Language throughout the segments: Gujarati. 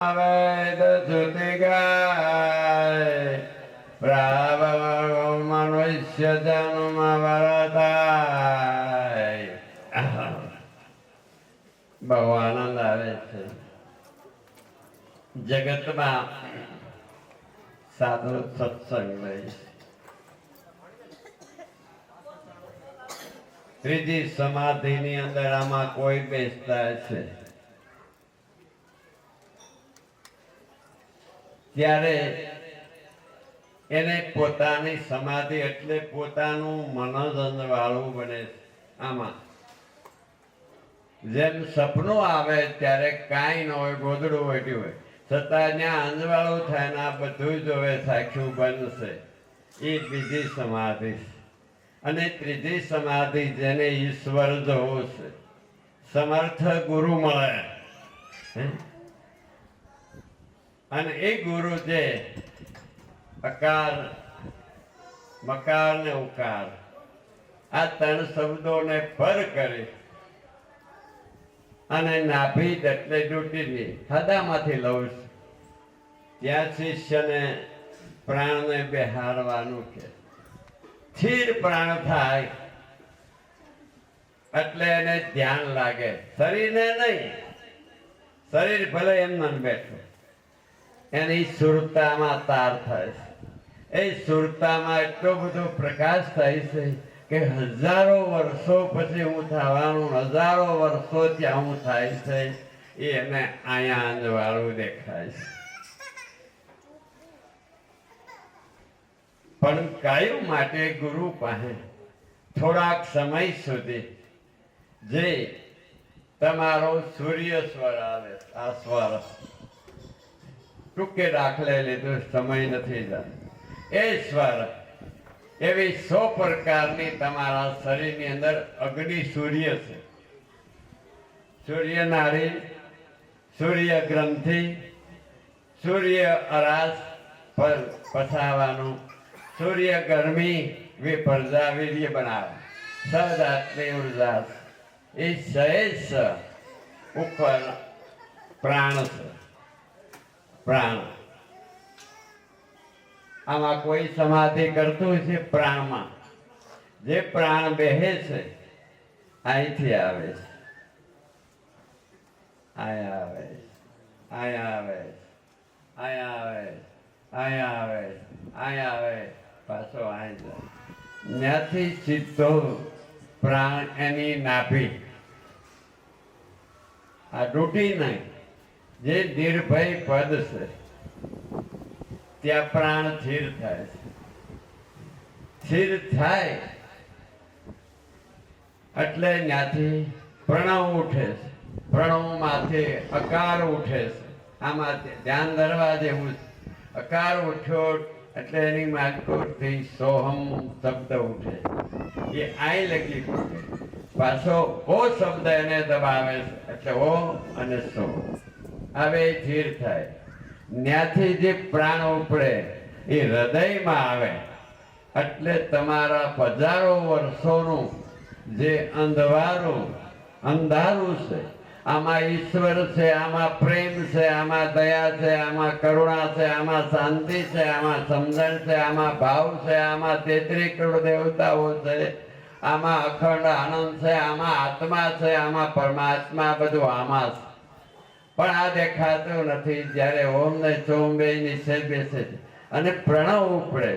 વેદ શ્રુતિ ગાય. પ્રાવ મનુષ્ય જન્મ વરતાય આવે છે. જગતમાં સાધુ સત્સંગ લઈ ત્રીજી સમાધિની અંદર આમાં કોઈ બેસતા છે. ત્યારે એને પોતાની સમાધિ એટલે પોતાનું મનોજન વાળું બને આમાં. જેમ સપનું આવે ત્યારે કાંઈ ન હોય ગોદડું વટ્યું હોય. છતાં ત્યાં અંજવાળું થાય ને આ બધું જ હવે સાક્ષું બનશે. એ બીજી સમાધિ. અને ત્રીજી સમાધિ જેને ઈશ્વર જોવું છે. સમર્થ ગુરુ મળે. હે? અને એ ગુરુ જે અકાર મકાર ને ઉકાર, આ ત્રણ શબ્દોને પર કરી અને નાભી એટલે ડૂટીની હદામાંથી લઉં છું. ત્યાં શિષ્યને પ્રાણને બેહારવાનું કે. સ્થિર પ્રાણ થાય એટલે એને ધ્યાન લાગે. શરીરને નહીં, શરીર ભલે એમ મન બેઠું. એની સુરતામાં તાર થાય છે. એ સુરતામાં એટલો બધો પ્રકાશ થાય છે કે હજારો વર્ષો પછી હું થવાનું, હજારો વર્ષો ત્યાં હું થાય છે એને અહીંયા અંજવાળું દેખાય છે. પણ કાયમ માટે ગુરુ પાસે થોડાક સમય સુધી જે તમારો સૂર્ય સ્વર આવે, આ સ્વર. ટૂંકે દાખલે લીધું સમય નથી જતો. ઈશ્વર, એવી સો પ્રકારની તમારા શરીરની અંદર અગ્નિ સૂર્ય છે. સૂર્ય નાડી સૂર્ય ગ્રંથિ, સૂર્ય અરાસ પર પસાવાનું, સૂર્ય ગરમી વિપર્જા વીર્ય બનાવે સદાત્મી ઊર્જા એ સહેજ ઉપર પ્રાણ છે. પ્રાણ. આમાં કોઈ સમાધિ કરતું છે પ્રાણમાં. જે પ્રાણ બેહે છે અહીંથી આવે છે. અહીંયા આવે આયા આવે અહીંયા આવે અહીંયા આવે અહીંયા આવે પાછો આય જાય. ત્યાંથી સીધો પ્રાણ એની નાભી. આ ડૂટી નહીં. જે નિર્ભય પદ છે, ત્યાં પ્રાણ સ્થિર થાય છે. સ્થિર થાય એટલે ત્યાંથી પ્રણવ ઉઠે છે. માથે અકાર ઉઠે છે. આમાં ધ્યાન ધરવા જેવું અકાર ઉઠ્યો એટલે એની માલકોટથી સોહમ શબ્દ ઉઠે એ આઈ લગી પાછો ઓ શબ્દ એને દબાવે છે. એટલે ઓ અને સો. હવે એ થાય ત્યાંથી જે પ્રાણ ઉપડે એ હૃદયમાં આવે એટલે તમારા હજારો વર્ષોનું જે અંધવારું અંધારું છે આમાં ઈશ્વર છે આમાં પ્રેમ છે આમાં દયા છે આમાં કરુણા છે આમાં શાંતિ છે આમાં સમજણ છે આમાં ભાવ છે આમાં તેત્રી કરોડ દેવતાઓ છે આમાં અખંડ આનંદ છે આમાં આત્મા છે આમાં પરમાત્મા બધું આમાં છે પણ આ દેખાતું નથી જ્યારે ઓમ ને ચોમ બે નિષેધ બેસે છે અને પ્રણવ ઉપડે.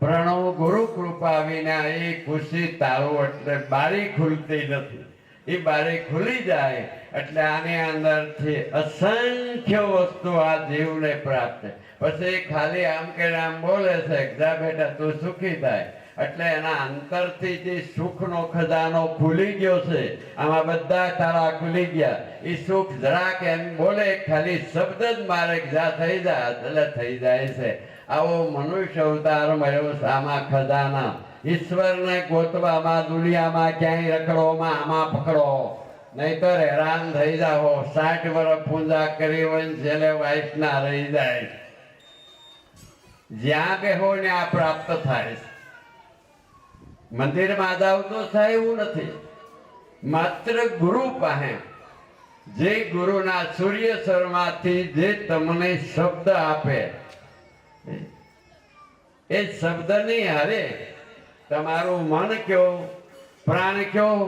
પ્રણવ ગુરુ કૃપા વિના એ ખુશી તારું એટલે બારી ખુલતી નથી એ બારી ખુલી જાય એટલે આની અંદરથી અસંખ્ય વસ્તુ આ જીવને પ્રાપ્ત. પછી ખાલી આમ કે આમ બોલે છે, જા બેટા, તું સુખી થાય એટલે એના અંતરથી જે સુખનો ખજાનો ખુલી ગયો છે, આમાં બધા તારા ખુલી ગયા. એ સુખ જરાક એમ બોલે, ખાલી શબ્દ જ મારે જા થઈ જાય એટલે થઈ જાય છે. આવો મનુષ્ય અવતાર મળ્યો આમાં ખજાના. ઈશ્વરને ગોતવામાં, દુનિયામાં ક્યાંય રખડોમાં આમાં પકડો. નહીતર હેરાન થઈ જાઓ. સાઠ વર્ષ પૂજા કરી હોય છેલ્લે વાઇફ ના રહી જાય. જ્યાં બેહો ને આ પ્રાપ્ત થાય છે. મંદિરમાં જાવ તો થાય એવું નથી. માત્ર ગુરુ પાસે જે ગુરુના સૂર્ય શર્માથી જે તમને શબ્દ આપે, એ શબ્દની હારે તમારું મન કયો, પ્રાણ કયો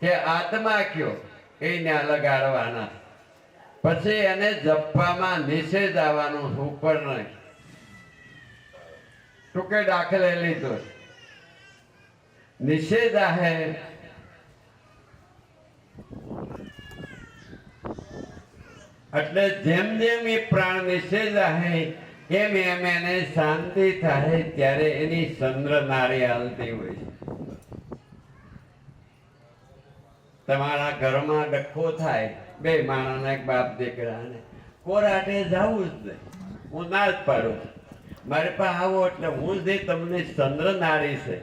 કે આત્મા કયો, એને અલગાડવાના લગાડવાના. પછી એને જપવામાં નિષેધ આવવાનું ઉપર નહીં. ટૂંકે દાખલે લીધો નિષેધ आहे એટલે જેમ જેમ એ પ્રાણ નિષેધ आहे એમ એમ એને શાંતિ થાય ત્યારે એની ચંદ્ર નારી હાલતી હોય છે તમારા ઘરમાં ડખો થાય બે માણસને એક બાપ દીકરાને કોરાટે જવું જ નહીં હું ના જ પાડું છું મારી પાસે આવો એટલે હું જે તમને ચંદ્ર નારી છે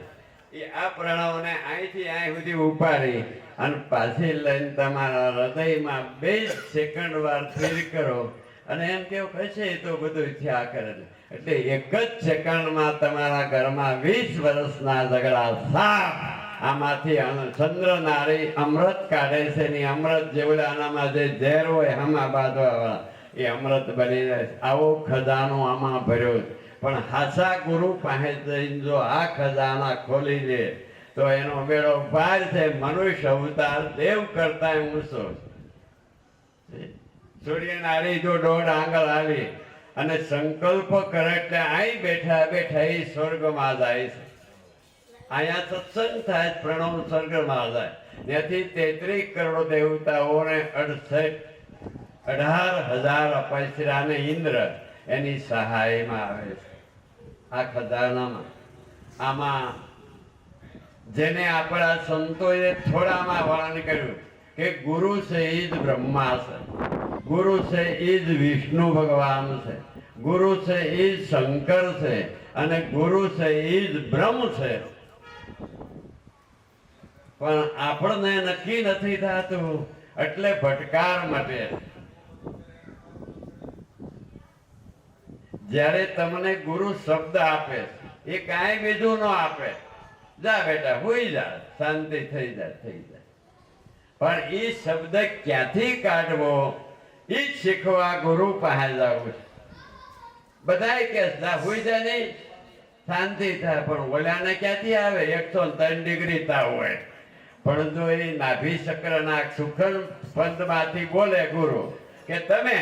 એ આ પ્રણવને અહીંથી અહીં સુધી ઉપાડી અને પાછી લઈને તમારા હૃદયમાં બે સેકન્ડ વાર ફેર કરો અને એમ કેવું કહેશે તો બધું થયા કરે એટલે એક જ સેકન્ડમાં તમારા ઘરમાં વીસ વર્ષના ઝઘડા સાફ આમાંથી ચંદ્રનારી ચંદ્ર નારી અમૃત કાઢે છે ને અમૃત જેવડે આનામાં જે ઝેર હોય, આમાં બાંધવા એ અમૃત બની જાય. આવો ખજાનો આમાં ભર્યો છે. પણ હાસા ગુરુ પાસે જઈને જો આ ખજાના ખોલી દે તો એનો મેળો પાર છે, મનુષ્ય અવતાર દેવ કરતા ઊંચો છે. સૂર્ય નારી જો દોઢ આંગળ આવી અને સંકલ્પ કરે એટલે અહીં બેઠા બેઠા એ સ્વર્ગમાં જાય છે. અહીંયા સત્સંગ થાય પ્રણવ સ્વર્ગમાં જાય. ત્યાંથી તેત્રીસ કરોડ દેવતાઓને અડસઠ અઢાર હજાર અપસરાને ઇન્દ્ર એની સહાયમાં આવે છે. આ ખજાનામાં. આમાં જેને આપણા સંતોએ થોડામાં વર્ણન કર્યું કે ગુરુ છે એ જ બ્રહ્મા છે. ગુરુ છે એ જ વિષ્ણુ ભગવાન છે. ગુરુ છે એ જ શંકર છે અને ગુરુ છે એ જ બ્રહ્મ છે. પણ આપણને નક્કી નથી થતું એટલે ભટકાર મટે. જ્યારે તમને ગુરુ શબ્દ આપે એ કાંઈ બીજું ન આપે. જા બેટા, હોઈ જા, શાંતિ થઈ જાય થઈ જાય પણ એ શબ્દ ક્યાંથી કાઢવો? એ શીખવા ગુરુ પાસે જવું છે. બધા કે હોઈ જાય નહીં. શાંતિ થાય, પણ ઓલાને ક્યાંથી આવે? એકસો ત્રણ ડિગ્રી તાવ હોય. જો એ નાભી ચક્રના સુખન પંથમાંથી બોલે ગુરુ કે, તમે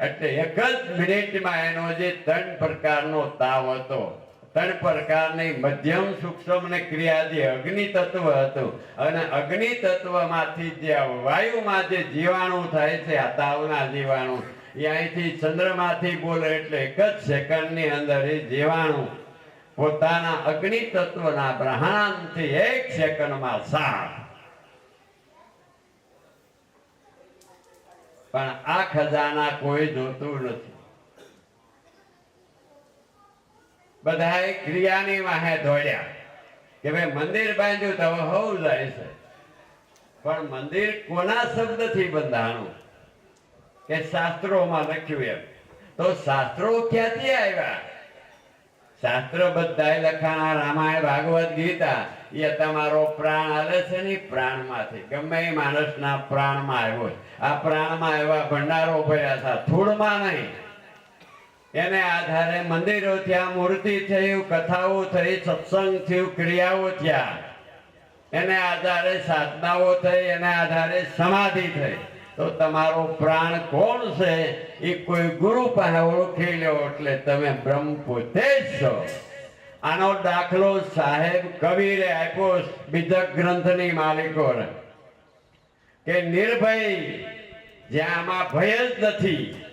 એટલે એક જ મિનિટમાં એનો જે ત્રણ પ્રકારનો તાવ હતો, ત્રણ પ્રકારની મધ્યમ સૂક્ષ્મ ને ક્રિયા જે અગ્નિ તત્વ હતું, અને અગ્નિ તત્વમાંથી જે વાયુમાં જે જીવાણુ થાય છે, આ તાવના જીવાણુ, એ અહીંથી ચંદ્રમાંથી બોલે એટલે એક જ સેકન્ડની અંદર એ જીવાણુ પોતાના અગ્નિ તત્વના બ્રહ્માંડથી એક સેકન્ડમાં સાફ પણ આ ખજાના કોઈ જોતું નથી. બધાએ ક્રિયાની વાહે દોડ્યા કે ભાઈ મંદિર બાંધ્યું તો હવે જાય છે. પણ મંદિર કોના શબ્દથી બંધાણું? કે શાસ્ત્રોમાં લખ્યું એમ. તો શાસ્ત્રો ક્યાંથી આવ્યા? શાસ્ત્ર બધા લખાણા રામાયણ ભાગવત ગીતા, એ તમારો પ્રાણ હાલે છે ને પ્રાણમાંથી. ગમે એ માણસના પ્રાણમાં આવ્યો. આ પ્રાણમાં એવા ભંડારો ભર્યા હતા. થોડમાં નહીં. એને આધારે મંદિરો થયા, મૂર્તિ થયું કથાઓ થઈ, સત્સંગ થયું, ક્રિયાઓ થયા. એને આધારે સાધનાઓ થઈ, એને આધારે સમાધિ થઈ. તો તમારો પ્રાણ કોણ છે? એ કોઈ ગુરુ પાસે ઓળખી લો એટલે તમે બ્રહ્મ પોતે જ છો. આનો દાખલો સાહેબ કબીરે આપ્યો બીજક ગ્રંથની માલિકોને. કે નિર્ભય, જ્યાં આમાં ભય જ નથી.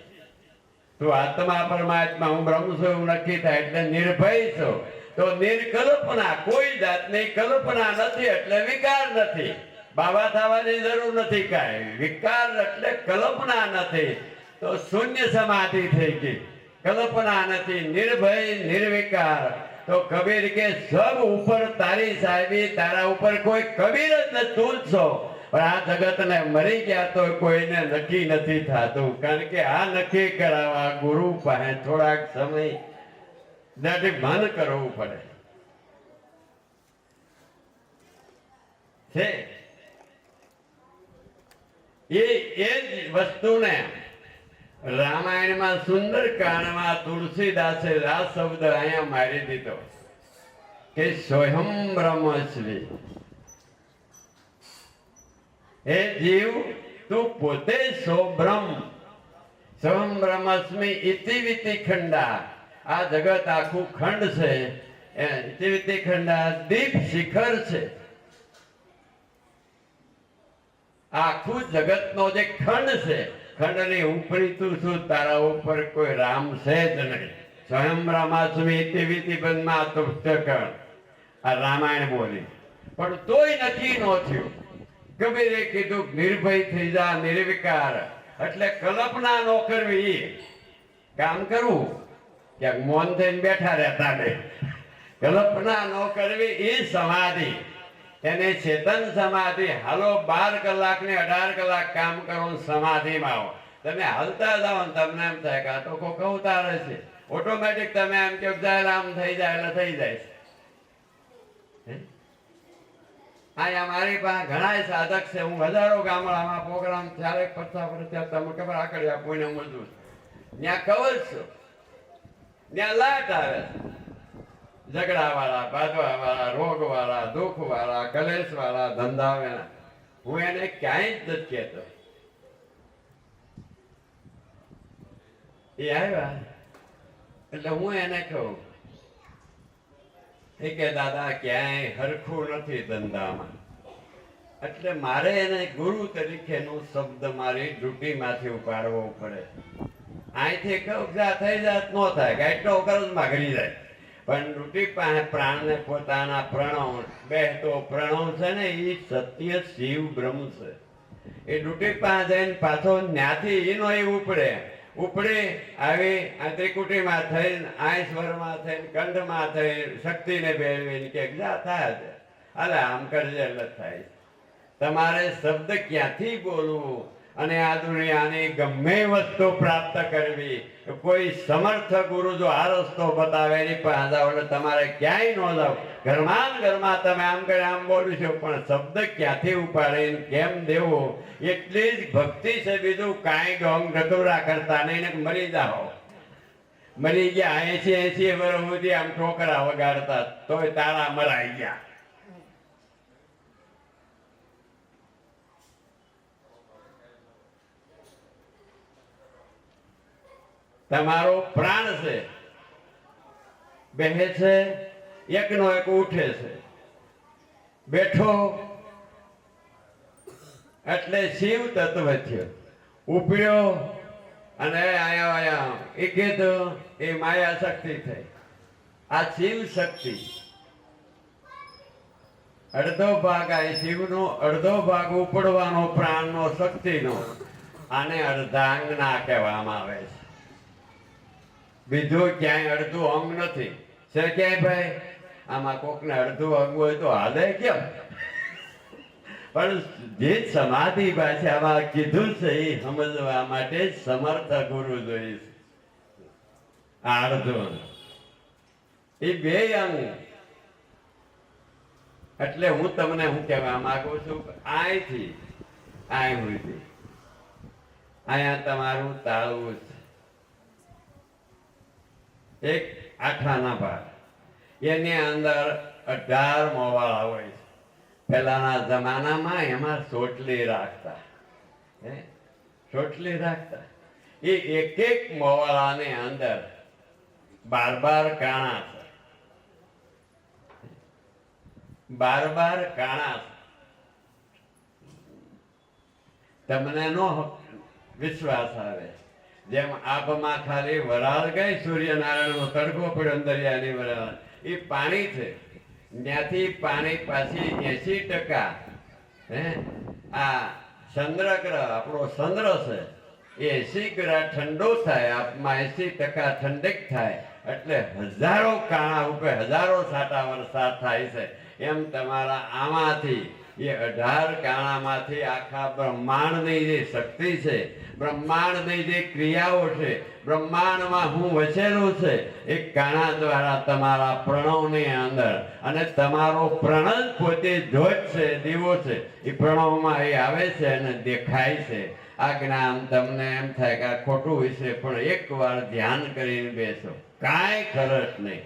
તું આત્મા પરમાત્મા, હું બ્રહ્મ છું, એવું નક્કી થાય એટલે નિર્ભય છો. તો નિર્કલ્પના, કોઈ જાતની કલ્પના નથી એટલે વિકાર નથી. બાબા થવાની જરૂર નથી કાંઈ. વિકાર એટલે કલ્પના નથી. તો શૂન્ય સમાધિ થઈ ગઈ. કલ્પના નથી. નિર્ભય, નિર્વિકાર. તો કબીર કે, સબ ઉપર તારી સાહેબી, તારા ઉપર કોઈ કબીર જ નથી. તું છો. પણ આ જગતને મરી ગયા તો કોઈને નક્કી નથી થતું. કારણ કે આ નક્કી કરાવવા ગુરુ પાસે થોડાક સમય દાઢી મન કરવું પડે. છે. એ એ જ વસ્તુને રામાયણમાં સુંદર કાળમાં તુલસીદાસે આ શબ્દ અહીંયા મારી દીધો કે સ્વયં બ્રહ્મશ્રી. હે જીવ, તું પોતે સો બ્રહ્મ સ્વયં બ્રહ્મસ્મી ઇતિવિતિ ખંડા. આ જગત આખું ખંડ છે. ઇતિવિતિ ઇતિ ખંડા દીપ શિખર છે. આખું જગતનો જે ખંડ છે, ખંડની ઉપરી તું શું તારા ઉપર કોઈ રામ છે જ નહીં. સ્વયં રામાસ્મી તેવી વિતિ બંધમાં પુસ્તક આ રામાયણ બોલી. પણ તોય નક્કી ન થયું. કબીરે કીધું, નિર્ભય થઈ જા, નિર્વિકાર. એટલે કલ્પના ન કરવી કામ કરવું ક્યાંક મૌન થઈને બેઠા રહેતા નહીં કલ્પના ન કરવી એ સમાધિ. એને ચેતન સમાધિ, હાલો બાર કલાક ને અઢાર કલાક કામ કરો સમાધિમાં આવો. તમે હાલતા જાઓ તમને એમ થાય કે આ તો કોક ઉતારે છે. ઓટોમેટિક તમે એમ કે જાય આમ થઈ જાય એટલે થઈ જાય છે? અહીંયા મારી પાસે ઘણા સાધક છે. હું હજારો ગામડામાં પ્રોગ્રામ ચાલે પચાસ વર્ષ તમે ખબર આકડી આપું મજૂર ત્યાં કવચ છું? ત્યાં લાટ આવે ઝઘડા વાળા બાંધવા વાળા કલેશ વાળા ધંધા વાળા હું એને ક્યાંય જ નથી કહેતો. એ આવ્યા. એટલે હું એને કહું. એ કે, દાદા, ક્યાંય હરખું નથી ધંધામાં. એટલે મારે એને ગુરુ તરીકેનો શબ્દ મારી ડ્યુટીમાંથી ઉપાડવો પડે. અહીંથી કહું જા થઈ જાત, ન થાય ગાઈટનો જ ઘરી જાય. પણ ડ્યુટી પાસે પ્રાણને પોતાના પ્રણવ, બે તો પ્રણવ છે ને એ સત્ય શિવ બ્રહ્મ છે. એ ડ્યુટી પાસે જઈને પાછો ન્યાથી એનો એ ઉપડે. ઉપડે, આવી આ ત્રિકુટીમાં થઈને આયશ્વરમાં થઈને, કંઠમાં થઈ શક્તિને ભેળવીને કે જા થાય છે અલે, આમ કરજે એટલે થાય. તમારે શબ્દ ક્યાંથી બોલવું? અને આ દુનિયાની ગમે વસ્તુ પ્રાપ્ત કરવી, કોઈ સમર્થ ગુરુ જો આ રસ્તો બતાવે એની પાસે એટલે તમારે ક્યાંય ન જાવ. ઘરમાં ઘરમાં તમે આમ કરે આમ બોલું છો, પણ શબ્દ ક્યાંથી ઉપાડીને કેમ દેવો? એટલી જ ભક્તિ છે બીજું કાંઈ ડોંગ ઢટોરા કરતા નહીં મરી જાઓ. મરી ગયા એસી એસી વર્ષ સુધી આમ ઠોકરા વગાડતા, તોય તારા મરાઈ ગયા. તમારો પ્રાણ છે. બેહે છે, એકનો એક ઉઠે છે. બેઠો એટલે શિવ તત્વ થયો ઉપડ્યો અને એ એ માયા શક્તિ થઈ. આ શિવ શક્તિ. અડધો ભાગ આ શિવનો, અડધો ભાગ ઉપડવાનો પ્રાણનો શક્તિનો આને અર્ધાંગના કહેવામાં આવે છે. બીજું ક્યાંય અડધું અંગ નથી. ક્યાંય ભાઈ? આમાં કોકને અડધું અંગ હોય તો હાલે કેમ? પણ જે સમાધિ ભાષામાં કીધું છે, એ સમજવા માટે સમર્થ ગુરુ જોઈએ અડધું. એ બે અંગ. એટલે હું તમને હું કહેવા માંગુ છું? અહીંથી અહીં સુધી. અહીંયા તમારું તાળવું છે. એક આઠાના ભાગ. એની અંદર અઢાર મોવાળા હોય છે. પહેલાના જમાનામાં એમાં સોટલી રાખતા. હે? સોટલી રાખતા. એ એક એક મોવાળાની અંદર બાર બાર કાણા છે. બાર બાર કાણા છે. તમને નો વિશ્વાસ આવે. જેમ આબમાં ખાલી વરાળ ગઈ સૂર્યનારાયણનો તડકો પડ્યો દરિયાની વરાળ. એ પાણી છે. ત્યાંથી પાણી પાછી એસી ટકા, હે? આ ચંદ્રગ્રહ, આપણો ચંદ્ર છે, એ એસી ગ્રહ ઠંડો થાય, આપમાં એસી ટકા ઠંડક થાય, એટલે હજારો કાણા ઉપર હજારો સાટા વરસાદ થાય છે. એમ તમારા આમાંથી, એ અઢાર કાણામાંથી આખા બ્રહ્માંડની જે શક્તિ છે બ્રહ્માંડની જે ક્રિયાઓ છે, બ્રહ્માંડમાં હું વસેલું છે, એ કાણા દ્વારા તમારા પ્રણવની અંદર. અને તમારો પ્રણવ પોતે ધ્વજ છે, દીવો છે, એ પ્રણવમાં એ આવે છે અને દેખાય છે. આ જ્ઞાન તમને એમ થાય કે આ ખોટું વિશે પણ એકવાર ધ્યાન કરીને બેસો. કાંઈ ખરચ નહીં.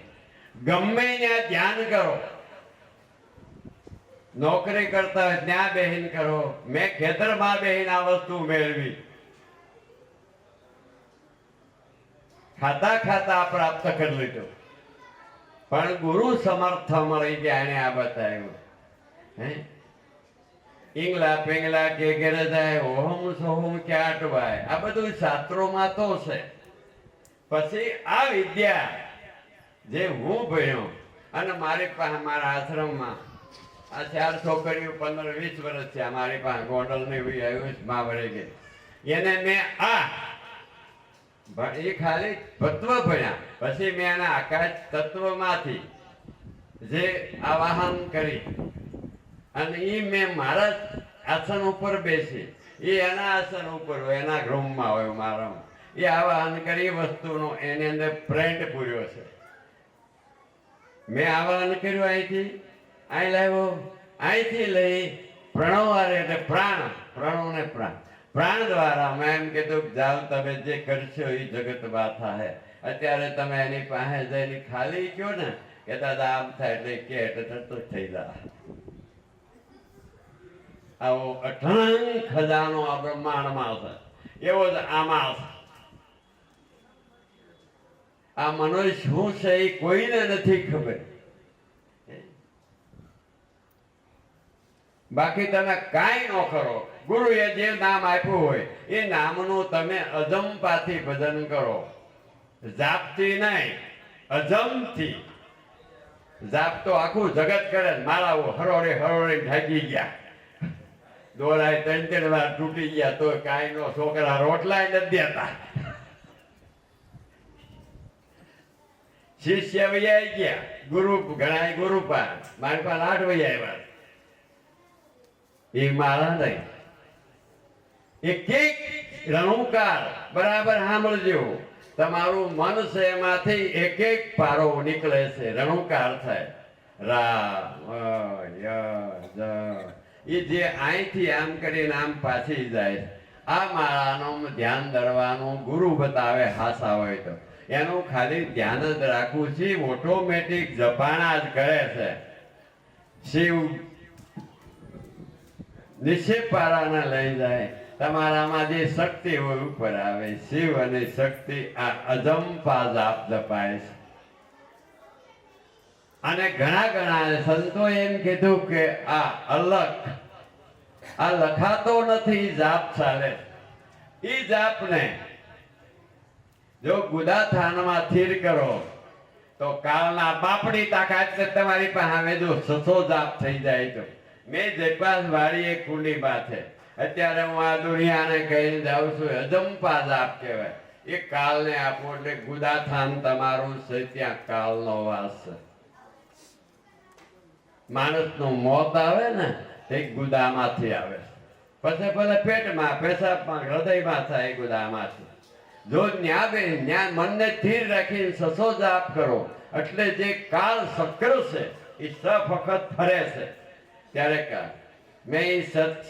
ગમે ત્યાં ધ્યાન કરો. નોકરી કરતા ત્યાં બેહીન કરો. મેં ખેતરમાં બેહીન આ વસ્તુ મેળવી. ખાતા ખાતા પ્રાપ્ત કરી લીધું. પણ ગુરુ સમર્થ મળી ગયા, એને આ બતાવ્યું. હે? ઈંગલા પેંગલા કે ઘેરે જાય, ઓહમ સોહમ ક્યાટવાય આ બધું શાસ્ત્રોમાં તો છે. પછી આ વિદ્યા, જે હું ભણ્યો, અને મારી પાસે મારા આશ્રમમાં, આ ચાર છોકરીઓ પંદર વીસ વર્ષ છે મારી પાસે ગોંડલ ને આવ્યું મા ભરી ગઈ. એને મેં આ એ ખાલી તત્વ ભણ્યા. પછી મેં એના આકાશ તત્વમાંથી જે આવાહન કરી અને એ મેં મારા આસન ઉપર બેસી. એ એના આસન ઉપર હોય, એના રૂમમાં હોય મારામાં. એ આવાહન કરી વસ્તુનો એની અંદર પ્રિન્ટ પૂર્યો છે. મેં આવાહન કર્યું અહીંથી. અહીં લાવ્યો. અહીંથી લઈ પ્રણવ એટલે પ્રાણ પ્રણવ ને પ્રાણ. પ્રાણ દ્વારા મેં એમ કીધું જાઓ તમે જે કરશો એ જગત બાથા હે. અત્યારે તમે એની પાસે જઈને ખાલી કયો ને, કે દાદા આમ થાય એટલે કે એટલે જ થઈ જાય આવો અઠણ ખજાનો આ બ્રહ્માંડમાં છે એવો જ આમાં છે આ મનુષ્ય શું છે એ કોઈને નથી ખબર. બાકી તમે કાંઈ ન કરો. ગુરુએ જે નામ આપ્યું હોય, એ નામનું તમે અજંપાથી ભજન કરો. જાપથી નહીં અજમથી જાપ તો આખું જગત કરે મારા હરોળે હરોળે ઢાગી ગયા. દોરાય ત્રણ ત્રણ વાર તૂટી ગયા તો કાંઈ નો છોકરા રોટલા નથી દેતા. શિષ્ય વૈયા ગયા. ગુરુ ઘણા ગુરુ પાર મારી પાસે આઠ વૈયા આવ્યા એ મારા નહીં. એક એક રણુકાર બરાબર સાંભળજો. તમારું મન છે એમાંથી એક એક પારો નીકળે છે. રણુકાર થાય. રા એ જે અહીંથી આમ કરીને આમ પાછી જાય આ માળાનું ધ્યાન ધરવાનું ગુરુ બતાવે હાસા હોય તો. એનું ખાલી ધ્યાન જ રાખવું છે. ઓટોમેટિક જપાણા જ કરે છે. શિવ નિશ્ચયપારાને લઈ જાય. તમારામાં જે શક્તિ હોય ઉપર આવે. શિવ અને શક્તિ આ અજંપા જાપ જપાય છે. અને ઘણા ઘણા સંતો એમ કીધું કે આ અલખ, આ લખાતો નથી જાપ ચાલે એ જાપને જો ગુદા થાનમાં સ્થિર કરો, તો કાળના બાપડી તાકાત છે તમારી પાસે આવે જો સસો જાપ થઈ જાય તો. મેં જયપાસ વાળી એક કુંડી છે અત્યારે હું આ દુનિયાને કહીને જાઉં છું અજંપા જાપ કહેવાય. એ કાલને આપો એટલે ગુદાથાન તમારું છે, ત્યાં કાલનો વાસ છે. માણસનું મોત આવે ને તે ગુદામાંથી આવે પછી ભલે પેટમાં, પેશાબમાં, હૃદયમાં થાય એ ગુદામાંથી. જો ન્યા બે, ન્યા મનને સ્થિર રાખીને સસો જાપ કરો, એટલે જે કાલ સક્ર છે, એ સફખત ફરે છે. ત્યારે કા મેં એ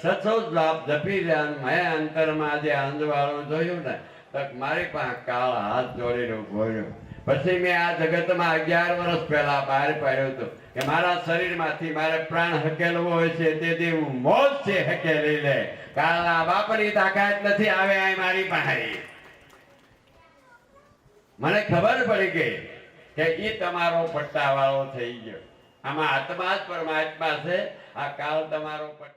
સસો જાપ રહ્યા મેં અંતરમાં જે અંજવાળું જોયું ને તો મારી પાસે કાળ હાથ જોડીને ઊભો રહ્યો. પછી મેં આ જગતમાં અગિયાર વર્ષ પહેલા બહાર પાડ્યું હતું. કે મારા શરીરમાંથી મારે પ્રાણ હકેલવો હોય છે તેથી દેવું મોજ છે હકેલી લે. કાળના બાપની તાકાત નથી આવે આ મારી પાસે. મને ખબર પડી ગઈ કે એ તમારો પટ્ટાવાળો થઈ ગયો. આમાં આત્મા જ પરમાત્મા છે આ કાળ તમારો પટ્ટા